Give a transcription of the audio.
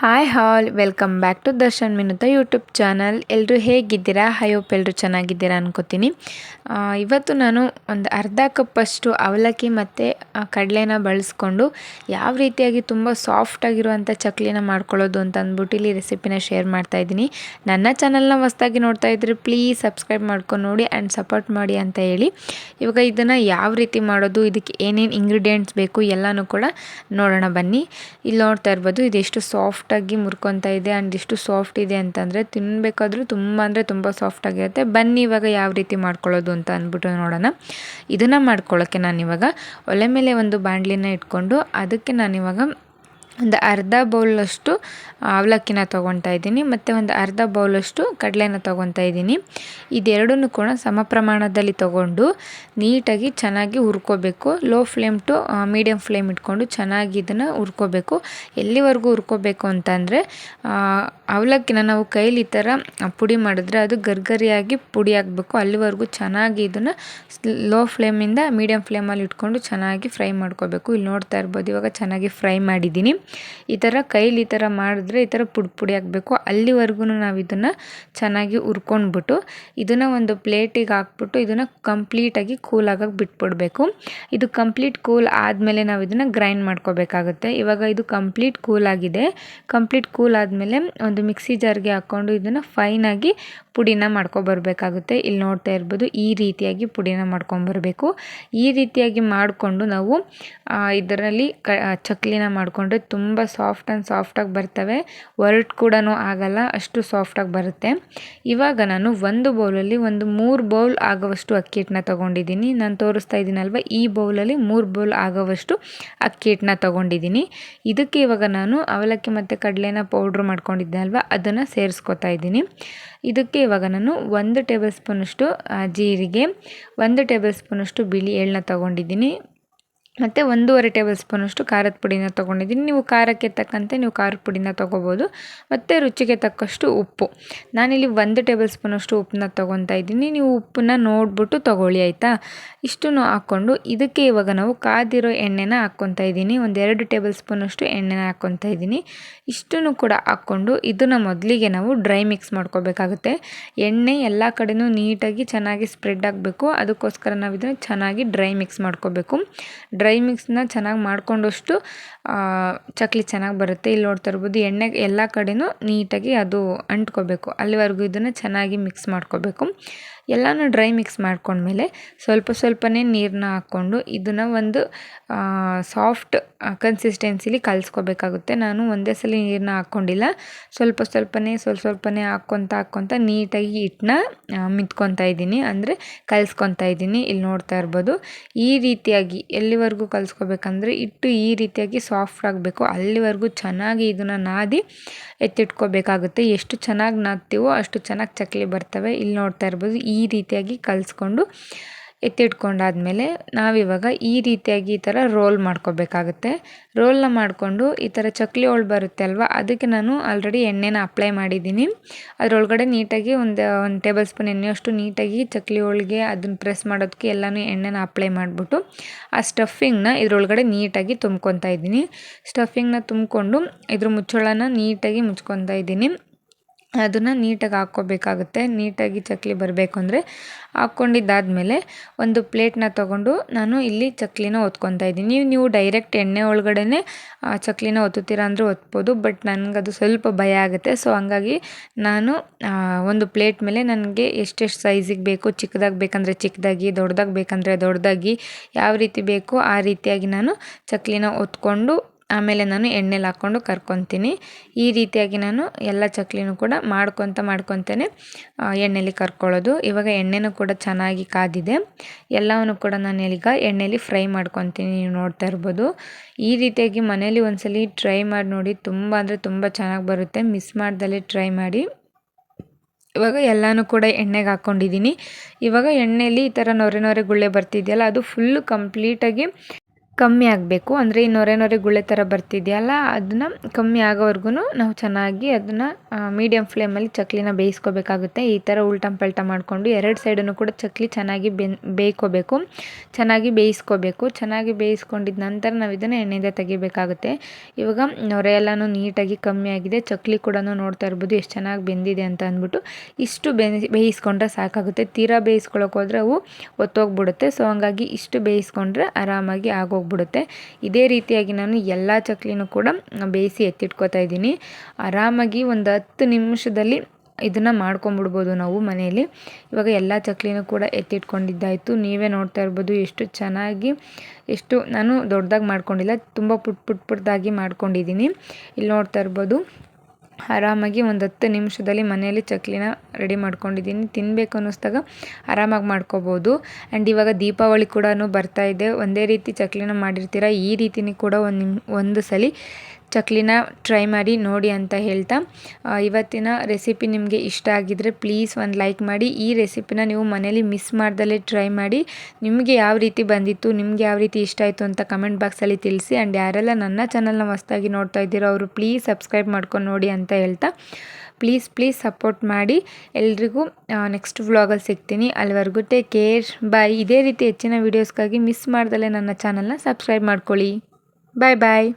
Hi all welcome back to Darshan ಮಿನುತ YouTube channel ಎಲ್ಲರೂ ಹೇಗಿದ್ದೀರಾ? Hope ಎಲ್ಲರೂ ಚೆನ್ನಾಗಿದ್ದೀರಾ ಅನ್ಕೋತೀನಿ. ಇವತ್ತು ನಾನು ಒಂದು ಅರ್ಧ ಕಪ್ಪಷ್ಟು ಅವಲಕ್ಕಿ ಮತ್ತು ಕಡಲೆನ ಬಳಸ್ಕೊಂಡು ಯಾವ ರೀತಿಯಾಗಿ ತುಂಬ ಸಾಫ್ಟಾಗಿರುವಂಥ ಚಕ್ಲಿನ ಮಾಡ್ಕೊಳ್ಳೋದು ಅಂತ ಅಂದ್ಬಿಟ್ಟು ಇಲ್ಲಿ ರೆಸಿಪಿನ ಶೇರ್ ಮಾಡ್ತಾ ಇದ್ದೀನಿ. ನನ್ನ ಚಾನಲ್ನ ಹೊಸ್ದಾಗಿ ನೋಡ್ತಾ ಇದ್ರೆ ಪ್ಲೀಸ್ ಸಬ್ಸ್ಕ್ರೈಬ್ ಮಾಡ್ಕೊಂಡು ನೋಡಿ ಆ್ಯಂಡ್ ಸಪೋರ್ಟ್ ಮಾಡಿ ಅಂತ ಹೇಳಿ. ಇವಾಗ ಇದನ್ನು ಯಾವ ರೀತಿ ಮಾಡೋದು, ಇದಕ್ಕೆ ಏನೇನು ಇಂಗ್ರೀಡಿಯೆಂಟ್ಸ್ ಬೇಕು ಎಲ್ಲನೂ ಕೂಡ ನೋಡೋಣ ಬನ್ನಿ. ಇಲ್ಲಿ ನೋಡ್ತಾ ಇರ್ಬೋದು ಇದೆಷ್ಟು ಸಾಫ್ಟಾಗಿ ಮುರ್ಕೊತಾ ಇದೆ ಆ್ಯಂಡ್ ಎಷ್ಟು ಸಾಫ್ಟ್ ಇದೆ ಅಂತಂದರೆ ತಿನ್ನಬೇಕಾದ್ರೂ ತುಂಬ ಅಂದರೆ ತುಂಬ ಸಾಫ್ಟಾಗಿರುತ್ತೆ ಬನ್ನಿ ಇವಾಗ ಯಾವ ರೀತಿ ಮಾಡ್ಕೊಳ್ಳೋದು ಅಂತ ಅಂದ್ಬಿಟ್ಟು ನೋಡೋಣ. ಇದನ್ನು ಮಾಡ್ಕೊಳ್ಳೋಕ್ಕೆ ನಾನಿವಾಗ ಒಲೆ ಮೇಲೆ ಒಂದು ಬಾಣಲಿನ ಇಟ್ಕೊಂಡು ಅದಕ್ಕೆ ನಾನಿವಾಗ ಒಂದು ಅರ್ಧ ಬೌಲಷ್ಟು ಅವಲಕ್ಕಿನ ತೊಗೊತಾ ಇದ್ದೀನಿ, ಮತ್ತು ಒಂದು ಅರ್ಧ ಬೌಲಷ್ಟು ಕಡಲೆನ ತೊಗೊತಾ ಇದ್ದೀನಿ. ಇದೆರಡನ್ನೂ ಕೂಡ ಸಮ ಪ್ರಮಾಣದಲ್ಲಿ ತೊಗೊಂಡು ನೀಟಾಗಿ ಚೆನ್ನಾಗಿ ಹುರ್ಕೋಬೇಕು. Low flame to medium flame ಇಟ್ಕೊಂಡು ಚೆನ್ನಾಗಿ ಇದನ್ನು ಹುರ್ಕೋಬೇಕು. ಎಲ್ಲಿವರೆಗೂ ಹುರ್ಕೋಬೇಕು ಅಂತಂದರೆ ಅವಲಕ್ಕಿನ ನಾವು ಕೈಲಿ ಈ ಥರ ಪುಡಿ ಮಾಡಿದ್ರೆ ಅದು ಗರ್ಗರಿಯಾಗಿ ಪುಡಿ ಆಗಬೇಕು. ಅಲ್ಲಿವರೆಗೂ ಚೆನ್ನಾಗಿ ಇದನ್ನು ಲೋ ಫ್ಲೇಮಿಂದ ಮೀಡಿಯಮ್ ಫ್ಲೇಮಲ್ಲಿ ಇಟ್ಕೊಂಡು ಚೆನ್ನಾಗಿ ಫ್ರೈ ಮಾಡ್ಕೋಬೇಕು. ಇಲ್ಲಿ ನೋಡ್ತಾ ಇರ್ಬೋದು, ಇವಾಗ ಚೆನ್ನಾಗಿ ಫ್ರೈ ಮಾಡಿದ್ದೀನಿ. ಈ ಥರ ಕೈಲಿ ಈ ಥರ ಮಾಡಿದ್ರೆ ಈ ಥರ ಪುಡಿ ಪುಡಿ ಆಗಬೇಕು. ಅಲ್ಲಿವರೆಗೂ ನಾವು ಇದನ್ನು ಚೆನ್ನಾಗಿ ಹುರ್ಕೊಂಡ್ಬಿಟ್ಟು ಇದನ್ನು ಒಂದು ಪ್ಲೇಟಿಗೆ ಹಾಕ್ಬಿಟ್ಟು ಇದನ್ನು ಕಂಪ್ಲೀಟಾಗಿ ಕೂಲ್ ಆಗೋಕೆ ಬಿಟ್ಬಿಡಬೇಕು. ಇದು ಕಂಪ್ಲೀಟ್ ಕೂಲ್ ಆದಮೇಲೆ ನಾವು ಇದನ್ನು ಗ್ರೈಂಡ್ ಮಾಡ್ಕೋಬೇಕಾಗುತ್ತೆ. ಇವಾಗ ಇದು ಕಂಪ್ಲೀಟ್ ಕೂಲ್ ಆಗಿದೆ. ಕಂಪ್ಲೀಟ್ ಕೂಲ್ ಆದಮೇಲೆ ಒಂದು ಮಿಕ್ಸಿ ಜಾರ್ಗೆ ಹಾಕ್ಕೊಂಡು ಇದನ್ನು ಫೈನಾಗಿ ಪುಡಿನ ಮಾಡ್ಕೊಬರ್ಬೇಕಾಗುತ್ತೆ. ಇಲ್ಲಿ ನೋಡ್ತಾ ಇರ್ಬೋದು ಈ ರೀತಿಯಾಗಿ ಪುಡಿನ ಮಾಡ್ಕೊಂಬರ್ಬೇಕು. ಈ ರೀತಿಯಾಗಿ ಮಾಡಿಕೊಂಡು ನಾವು ಇದರಲ್ಲಿ ಕ ಚಕ್ಲಿನ ಮಾಡಿಕೊಂಡ್ರೆ ತುಂಬ ಸಾಫ್ಟ್ ಆ್ಯಂಡ್ ಸಾಫ್ಟಾಗಿ ಬರ್ತವೆ. ಒರಟು ಕೂಡ ಆಗಲ್ಲ, ಅಷ್ಟು ಸಾಫ್ಟಾಗಿ ಬರುತ್ತೆ. ಇವಾಗ ನಾನು ಒಂದು ಬೌಲಲ್ಲಿ ಒಂದು ಮೂರು ಬೌಲ್ ಆಗುವಷ್ಟು ಅಕ್ಕಿ ಹಿಟ್ಟನ್ನ ತೊಗೊಂಡಿದ್ದೀನಿ. ನಾನು ತೋರಿಸ್ತಾ ಇದ್ದೀನಲ್ವ, ಈ ಬೌಲಲ್ಲಿ ಮೂರು ಬೌಲ್ ಆಗೋವಷ್ಟು ಅಕ್ಕಿ ಹಿಟ್ಟನ್ನ ತೊಗೊಂಡಿದ್ದೀನಿ. ಇದಕ್ಕೆ ಇವಾಗ ನಾನು ಅವಲಕ್ಕಿ ಮತ್ತು ಕಡಲೆನ ಪೌಡ್ರ್ ಮಾಡ್ಕೊಂಡಿದ್ದೆ ಅಲ್ವಾ, ಅದನ್ನು ಸೇರಿಸ್ಕೊತಾ ಇದ್ದೀನಿ. ಇದಕ್ಕೆ ಇವಾಗ ನಾನು ಒಂದು ಟೇಬಲ್ ಸ್ಪೂನಷ್ಟು ಜೀರಿಗೆ ಒಂದು ಟೇಬಲ್ ಸ್ಪೂನಷ್ಟು ಬಿಳಿ ಎಳ್ಳನ್ನ ತೊಗೊಂಡಿದ್ದೀನಿ. ಮತ್ತು ಒಂದೂವರೆ ಟೇಬಲ್ ಸ್ಪೂನಷ್ಟು ಖಾರದ ಪುಡಿನ ತೊಗೊಂಡಿದ್ದೀನಿ. ನೀವು ಖಾರಕ್ಕೆ ತಕ್ಕಂತೆ ನೀವು ಖಾರದ ಪುಡಿನ ತೊಗೋಬೋದು. ಮತ್ತು ರುಚಿಗೆ ತಕ್ಕಷ್ಟು ಉಪ್ಪು. ನಾನಿಲ್ಲಿ ಒಂದು ಟೇಬಲ್ ಸ್ಪೂನಷ್ಟು ಉಪ್ಪನ್ನ ತೊಗೊತಾ ಇದ್ದೀನಿ. ನೀವು ಉಪ್ಪನ್ನ ನೋಡಿಬಿಟ್ಟು ತೊಗೊಳ್ಳಿ, ಆಯಿತಾ? ಇಷ್ಟನ್ನು ಹಾಕ್ಕೊಂಡು ಇದಕ್ಕೆ ಇವಾಗ ನಾವು ಕಾದಿರೋ ಎಣ್ಣೆನ ಹಾಕ್ಕೊತಾ ಇದ್ದೀನಿ. ಒಂದೆರಡು ಟೇಬಲ್ ಸ್ಪೂನಷ್ಟು ಎಣ್ಣೆನ ಹಾಕ್ಕೊತಾ ಇದ್ದೀನಿ. ಇಷ್ಟನ್ನು ಕೂಡ ಹಾಕ್ಕೊಂಡು ಇದನ್ನು ಮೊದಲಿಗೆ ನಾವು ಡ್ರೈ ಮಿಕ್ಸ್ ಮಾಡ್ಕೋಬೇಕಾಗುತ್ತೆ. ಎಣ್ಣೆ ಎಲ್ಲ ಕಡೆಯೂ ನೀಟಾಗಿ ಚೆನ್ನಾಗಿ ಸ್ಪ್ರೆಡ್ ಆಗಬೇಕು. ಅದಕ್ಕೋಸ್ಕರ ನಾವು ಇದನ್ನು ಚೆನ್ನಾಗಿ ಡ್ರೈ ಮಿಕ್ಸ್ ಮಾಡ್ಕೋಬೇಕು. ಡ್ರೈ ಮಿಕ್ಸ್ನ ಚೆನ್ನಾಗಿ ಮಾಡ್ಕೊಂಡಷ್ಟು ಚಕ್ಲಿ ಚೆನ್ನಾಗಿ ಬರುತ್ತೆ. ಇಲ್ಲಿ ನೋಡ್ತಾ ಇರ್ಬೋದು, ಎಣ್ಣೆ ಎಲ್ಲ ಕಡೆಯೂ ನೀಟಾಗಿ ಅದು ಅಂಟ್ಕೋಬೇಕು. ಅಲ್ಲಿವರೆಗೂ ಇದನ್ನು ಚೆನ್ನಾಗಿ ಮಿಕ್ಸ್ ಮಾಡ್ಕೋಬೇಕು. ಎಲ್ಲನೂ ಡ್ರೈ ಮಿಕ್ಸ್ ಮಾಡ್ಕೊಂಡ್ಮೇಲೆ ಸ್ವಲ್ಪ ಸ್ವಲ್ಪನೇ ನೀರನ್ನ ಹಾಕ್ಕೊಂಡು ಇದನ್ನು ಒಂದು ಸಾಫ್ಟ್ ಕನ್ಸಿಸ್ಟೆನ್ಸಿಲಿ ಕಲಿಸ್ಕೋಬೇಕಾಗುತ್ತೆ. ನಾನು ಒಂದೇ ಸಲ ನೀರನ್ನ ಹಾಕ್ಕೊಂಡಿಲ್ಲ. ಸ್ವಲ್ಪ ಸ್ವಲ್ಪನೇ ಸ್ವಲ್ಪ ಸ್ವಲ್ಪನೇ ಹಾಕ್ಕೊತ ಹಾಕ್ಕೊತ ನೀಟಾಗಿ ಹಿಟ್ಟನ್ನ ಮಿತ್ಕೊತಾ ಇದ್ದೀನಿ. ಅಂದರೆ ಕಲಿಸ್ಕೊತಾ ಇದ್ದೀನಿ. ಇಲ್ಲಿ ನೋಡ್ತಾ ಇರ್ಬೋದು. ಈ ರೀತಿಯಾಗಿ ಎಲ್ಲಿವರೆಗೂ ಕಲಿಸ್ಕೋಬೇಕಂದ್ರೆ ಹಿಟ್ಟು ಈ ರೀತಿಯಾಗಿ ಸಾಫ್ಟ್ ಆಗಬೇಕು. ಅಲ್ಲಿವರೆಗೂ ಚೆನ್ನಾಗಿ ಇದನ್ನು ನಾದಿ ಎತ್ತಿಟ್ಕೋಬೇಕಾಗುತ್ತೆ. ಎಷ್ಟು ಚೆನ್ನಾಗಿ ನಾದ್ತೀವೋ ಅಷ್ಟು ಚೆನ್ನಾಗಿ ಚಕ್ಲಿ ಬರ್ತವೆ. ಇಲ್ಲಿ ನೋಡ್ತಾ ಇರ್ಬೋದು. ಈ ರೀತಿಯಾಗಿ ಕಲಿಸ್ಕೊಂಡು ಎತ್ತಿಟ್ಕೊಂಡಾದಮೇಲೆ ನಾವಿವಾಗ ಈ ರೀತಿಯಾಗಿ ಈ ಥರ ರೋಲ್ ಮಾಡ್ಕೋಬೇಕಾಗುತ್ತೆ. ರೋಲ್ನ ಮಾಡಿಕೊಂಡು ಈ ಥರ ಚಕ್ಲಿ ಹೋಳ್ ಬರುತ್ತೆ ಅಲ್ವಾ? ಅದಕ್ಕೆ ನಾನು ಆಲ್ರೆಡಿ ಎಣ್ಣೆನ ಅಪ್ಲೈ ಮಾಡಿದ್ದೀನಿ. ಅದರೊಳಗಡೆ ನೀಟಾಗಿ ಒಂದು ಒಂದು ಟೇಬಲ್ ಸ್ಪೂನ್ ಎಣ್ಣೆಯಷ್ಟು ನೀಟಾಗಿ ಚಕ್ಲಿ ಹೋಳಿಗೆ ಅದನ್ನು ಪ್ರೆಸ್ ಮಾಡೋದಕ್ಕೆ ಎಲ್ಲನೂ ಎಣ್ಣೆನ ಅಪ್ಲೈ ಮಾಡಿಬಿಟ್ಟು ಆ ಸ್ಟಫಿಂಗ್ನ ಇದರೊಳಗಡೆ ನೀಟಾಗಿ ತುಂಬ್ಕೊತಾ ಇದ್ದೀನಿ. ಸ್ಟಫಿಂಗ್ನ ತುಂಬಿಕೊಂಡು ಇದ್ರ ಮುಚ್ಚಳನ ನೀಟಾಗಿ ಮುಚ್ಕೊತಾ ಇದ್ದೀನಿ. ಅದನ್ನು ನೀಟಾಗಿ ಹಾಕ್ಕೋಬೇಕಾಗುತ್ತೆ. ನೀಟಾಗಿ ಚಕ್ಲಿ ಬರಬೇಕು ಅಂದರೆ ಹಾಕ್ಕೊಂಡಿದ್ದಾದಮೇಲೆ ಒಂದು ಪ್ಲೇಟ್ನ ತೊಗೊಂಡು ನಾನು ಇಲ್ಲಿ ಚಕ್ಲಿನ ಒತ್ಕೊತಾ ಇದ್ದೀನಿ. ನೀವು ನೀವು ಡೈರೆಕ್ಟ್ ಎಣ್ಣೆ ಒಳಗಡೆನೆ ಚಕ್ಲಿನ ಒತ್ತುತ್ತೀರಾ ಅಂದರೆ ಒತ್ಬೋದು, ಬಟ್ ನನಗದು ಸ್ವಲ್ಪ ಭಯ ಆಗುತ್ತೆ. ಸೊ ಹಂಗಾಗಿ ನಾನು ಒಂದು ಪ್ಲೇಟ್ ಮೇಲೆ ನನಗೆ ಎಷ್ಟೆಷ್ಟು ಸೈಜಿಗೆ ಬೇಕು, ಚಿಕ್ಕದಾಗಿ ಬೇಕಂದರೆ ಚಿಕ್ಕದಾಗಿ, ದೊಡ್ಡದಾಗಿ ಬೇಕಂದರೆ ದೊಡ್ಡದಾಗಿ, ಯಾವ ರೀತಿ ಬೇಕೋ ಆ ರೀತಿಯಾಗಿ ನಾನು ಚಕ್ಲಿನ ಒತ್ಕೊಂಡು ಆಮೇಲೆ ನಾನು ಎಣ್ಣೆಲಿ ಹಾಕ್ಕೊಂಡು ಕರ್ಕೊತೀನಿ. ಈ ರೀತಿಯಾಗಿ ನಾನು ಎಲ್ಲ ಚಕ್ಲಿನೂ ಕೂಡ ಮಾಡ್ಕೊತ ಮಾಡ್ಕೊತೇನೆ ಎಣ್ಣೆಲಿ ಕರ್ಕೊಳ್ಳೋದು. ಇವಾಗ ಎಣ್ಣೆನೂ ಕೂಡ ಚೆನ್ನಾಗಿ ಕಾದಿದೆ. ಎಲ್ಲವನ್ನು ಕೂಡ ನಾನು ಈಗ ಎಣ್ಣೆಲಿ ಫ್ರೈ ಮಾಡ್ಕೊತೀನಿ, ನೀವು ನೋಡ್ತಾ ಇರ್ಬೋದು. ಈ ರೀತಿಯಾಗಿ ಮನೇಲಿ ಒಂದ್ಸಲಿ ಟ್ರೈ ಮಾಡಿ ನೋಡಿ. ತುಂಬ ಅಂದರೆ ತುಂಬ ಚೆನ್ನಾಗಿ ಬರುತ್ತೆ. ಮಿಸ್ ಮಾಡ್ದಲೇ ಟ್ರೈ ಮಾಡಿ. ಇವಾಗ ಎಲ್ಲನೂ ಕೂಡ ಎಣ್ಣೆಗೆ ಹಾಕ್ಕೊಂಡಿದ್ದೀನಿ. ಇವಾಗ ಎಣ್ಣೆಲಿ ಈ ಥರ ನೊರೆ ನೊರೆ ಗುಳ್ಳೆ ಬರ್ತಿದೆಯಲ್ಲ, ಅದು ಫುಲ್ಲು ಕಂಪ್ಲೀಟಾಗಿ ಕಮ್ಮಿ ಆಗಬೇಕು. ಅಂದರೆ ಈ ನೊರೆ ನೊರೆ ಗುಳ್ಳೆ ಥರ ಬರ್ತಿದೆಯಲ್ಲ, ಅದನ್ನು ಕಮ್ಮಿ ಆಗೋವರೆಗೂ ನಾವು ಚೆನ್ನಾಗಿ ಅದನ್ನು ಮೀಡಿಯಮ್ ಫ್ಲೇಮಲ್ಲಿ ಚಕ್ಲಿನ ಬೇಯಿಸ್ಕೋಬೇಕಾಗುತ್ತೆ. ಈ ಥರ ಉಲ್ಟಂ ಪಲ್ಟ ಮಾಡಿಕೊಂಡು ಎರಡು ಸೈಡನ್ನು ಕೂಡ ಚಕ್ಲಿ ಚೆನ್ನಾಗಿ ಬೆನ್, ಬೇಯ್ಕೋಬೇಕು. ಚೆನ್ನಾಗಿ ಬೇಯಿಸ್ಕೋಬೇಕು. ಚೆನ್ನಾಗಿ ಬೇಯಿಸ್ಕೊಂಡಿದ ನಂತರ ನಾವು ಇದನ್ನು ಎಣ್ಣೆಯಿಂದ ತೆಗಿಬೇಕಾಗುತ್ತೆ. ಇವಾಗ ನೊರೆ ಎಲ್ಲಾನು ನೀಟಾಗಿ ಕಮ್ಮಿ ಆಗಿದೆ. ಚಕ್ಲಿ ಕೂಡ ನೋಡ್ತಾ ಇರ್ಬೋದು ಎಷ್ಟು ಚೆನ್ನಾಗಿ ಬೆಂದಿದೆ ಅಂತ ಅಂದ್ಬಿಟ್ಟು ಇಷ್ಟು ಬೇಯಿಸಿ ಬೇಯಿಸ್ಕೊಂಡ್ರೆ ಸಾಕಾಗುತ್ತೆ. ತೀರಾ ಬೇಯಿಸ್ಕೊಳ್ಳೋಕೆ ಹೋದರೆ ಅವು ಒತ್ತೋಗ್ಬಿಡುತ್ತೆ. ಸೊ ಹಂಗಾಗಿ ಇಷ್ಟು ಬೇಯಿಸ್ಕೊಂಡ್ರೆ ಆರಾಮಾಗಿ ಆಗೋಗ್ಬಿಡುತ್ತೆ. ಇದೇ ರೀತಿಯಾಗಿ ನಾನು ಎಲ್ಲ ಚಕ್ಲಿನೂ ಕೂಡ ಬೇಯಿಸಿ ಎತ್ತಿಟ್ಕೋತಾ ಇದ್ದೀನಿ. ಆರಾಮಾಗಿ ಒಂದು ಹತ್ತು ನಿಮಿಷದಲ್ಲಿ ಇದನ್ನು ಮಾಡ್ಕೊಂಬಿಡ್ಬೋದು ನಾವು ಮನೆಯಲ್ಲಿ. ಇವಾಗ ಎಲ್ಲ ಚಕ್ಲಿನೂ ಕೂಡ ಎತ್ತಿಟ್ಕೊಂಡಿದ್ದಾಯಿತು. ನೀವೇ ನೋಡ್ತಾ ಇರ್ಬೋದು ಎಷ್ಟು ಚೆನ್ನಾಗಿ, ಎಷ್ಟು ನಾನು ದೊಡ್ಡದಾಗಿ ಮಾಡ್ಕೊಂಡಿಲ್ಲ, ತುಂಬ ಪುಟ್ ಪುಟ್ ಪುಟ್ಟದಾಗಿ ಮಾಡ್ಕೊಂಡಿದ್ದೀನಿ. ಇಲ್ಲಿ ನೋಡ್ತಾ ಇರ್ಬೋದು. ಆರಾಮಾಗಿ ಒಂದು ಹತ್ತು ನಿಮಿಷದಲ್ಲಿ ಮನೆಯಲ್ಲಿ ಚಕ್ಲಿನ ರೆಡಿ ಮಾಡ್ಕೊಂಡಿದ್ದೀನಿ. ತಿನ್ನಬೇಕು ಅನ್ನಿಸ್ದಾಗ ಆರಾಮಾಗಿ ಮಾಡ್ಕೋಬೋದು. ಆ್ಯಂಡ್ ಇವಾಗ ದೀಪಾವಳಿ ಕೂಡ ಬರ್ತಾ ಇದೆ. ಒಂದೇ ರೀತಿ ಚಕ್ಲಿನ ಮಾಡಿರ್ತೀರ? ಈ ರೀತಿನೇ ಕೂಡ ಒಂದು ಒಂದು ಸಲ ಚಕ್ಲಿನ ಟ್ರೈ ಮಾಡಿ ನೋಡಿ ಅಂತ ಹೇಳ್ತಾ ಇವತ್ತಿನ ರೆಸಿಪಿ ನಿಮಗೆ ಇಷ್ಟ ಆಗಿದ್ದರೆ ಪ್ಲೀಸ್ ಒಂದು ಲೈಕ್ ಮಾಡಿ. ಈ ರೆಸಿಪಿನ ನೀವು ಮನೇಲಿ ಮಿಸ್ ಮಾಡ್ದಲೇ ಟ್ರೈ ಮಾಡಿ. ನಿಮಗೆ ಯಾವ ರೀತಿ ಬಂದಿತ್ತು, ನಿಮಗೆ ಯಾವ ರೀತಿ ಇಷ್ಟ ಆಯಿತು ಅಂತ ಕಮೆಂಟ್ ಬಾಕ್ಸಲ್ಲಿ ತಿಳಿಸಿ. ಆ್ಯಂಡ್ ಯಾರೆಲ್ಲ ನನ್ನ ಚಾನಲ್ನ ಹೊಸ್ದಾಗಿ ನೋಡ್ತಾ ಇದ್ದೀರೋ ಅವರು ಪ್ಲೀಸ್ ಸಬ್ಸ್ಕ್ರೈಬ್ ಮಾಡ್ಕೊಂಡು ನೋಡಿ ಅಂತ ಹೇಳ್ತಾ ಪ್ಲೀಸ್ ಪ್ಲೀಸ್ ಸಪೋರ್ಟ್ ಮಾಡಿ. ಎಲ್ರಿಗೂ ನೆಕ್ಸ್ಟ್ ವ್ಲಾಗಲ್ಲಿ ಸಿಗ್ತೀನಿ. ಅಲ್ಲಿವರೆಗೂ ಟೇಕ್ ಕೇರ್ ಬಾಯ್ ಇದೇ ರೀತಿ ಹೆಚ್ಚಿನ ವೀಡಿಯೋಸ್ಗಾಗಿ ಮಿಸ್ ಮಾಡ್ದಲೇ ನನ್ನ ಚಾನಲ್ನ ಸಬ್ಸ್ಕ್ರೈಬ್ ಮಾಡ್ಕೊಳ್ಳಿ. ಬಾಯ್ ಬಾಯ್